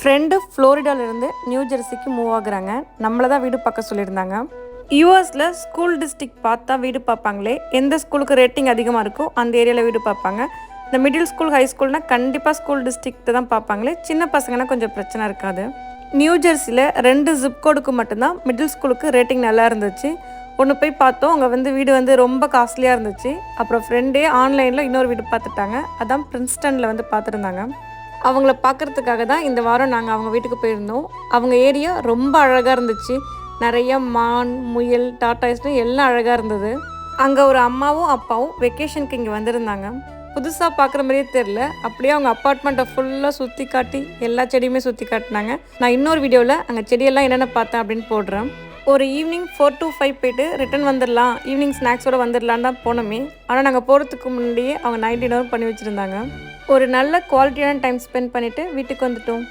Friend ஃப்ளோரிடாவிலேருந்து new ஜெர்சிக்கு move ஆகுறாங்க. நம்மளை தான் வீடு பார்க்க சொல்லியிருந்தாங்க. யூஎஸில் ஸ்கூல் டிஸ்ட்ரிக்ட் பார்த்தா வீடு பார்ப்பாங்களே. எந்த ஸ்கூலுக்கு ரேட்டிங் அதிகமாக இருக்கோ அந்த ஏரியாவில் வீடு பார்ப்பாங்க. இந்த மிடில் ஸ்கூல் ஹை ஸ்கூல்னால் கண்டிப்பாக ஸ்கூல் டிஸ்ட்ரிக்ட்டை தான் பார்ப்பாங்களே. சின்ன பசங்கன்னா கொஞ்சம் பிரச்சனை இருக்காது. நியூ ஜெர்சியில் ரெண்டு ஜிப் கோடுக்கு மட்டும்தான் மிடில் ஸ்கூலுக்கு ரேட்டிங் நல்லா இருந்துச்சு. ஒன்று போய் பார்த்தோம். அங்கே வந்து வீடு வந்து ரொம்ப காஸ்ட்லியாக இருந்துச்சு. அப்புறம் ஃப்ரெண்டே ஆன்லைனில் இன்னொரு வீடு பார்த்துட்டாங்க. அதான் பிரின்ஸ்டனில் வந்து பார்த்துருந்தாங்க. அவங்கள பார்க்குறதுக்காக தான் இந்த வாரம் நாங்கள் அவங்க வீட்டுக்கு போயிருந்தோம். அவங்க ஏரியா ரொம்ப அழகாக இருந்துச்சு. நிறைய மான் முயல் டாட்டாய்ஸ்னு எல்லாம் அழகாக இருந்தது. அங்கே ஒரு அம்மாவும் அப்பாவும் வெக்கேஷனுக்கு இங்கே வந்திருந்தாங்க. புதுசாக பார்க்குற மாதிரியே தெரில அப்படியே அவங்க அப்பார்ட்மெண்ட்டை ஃபுல்லாக சுற்றி காட்டி எல்லா செடியுமே சுற்றி காட்டினாங்க. நான் இன்னொரு வீடியோவில் அங்கே செடியெல்லாம் என்னென்ன பார்த்தேன் அப்படின்னு போடுறேன். ஒரு ஈவினிங் ஃபோர் டு ஃபைவ் போயிட்டு ரிட்டர்ன் வந்துடலாம் ஈவினிங் ஸ்நாக்ஸோட வந்துடலான்னு தான் போனோமே. ஆனால் நாங்கள் போகிறதுக்கு முன்னாடியே அவங்க நைட் டின்னர் பண்ணி வச்சுருந்தாங்க. ஒரு நல்ல குவாலிட்டியான டைம் ஸ்பெண்ட் பண்ணிவிட்டு வீட்டுக்கு வந்துட்டோம்.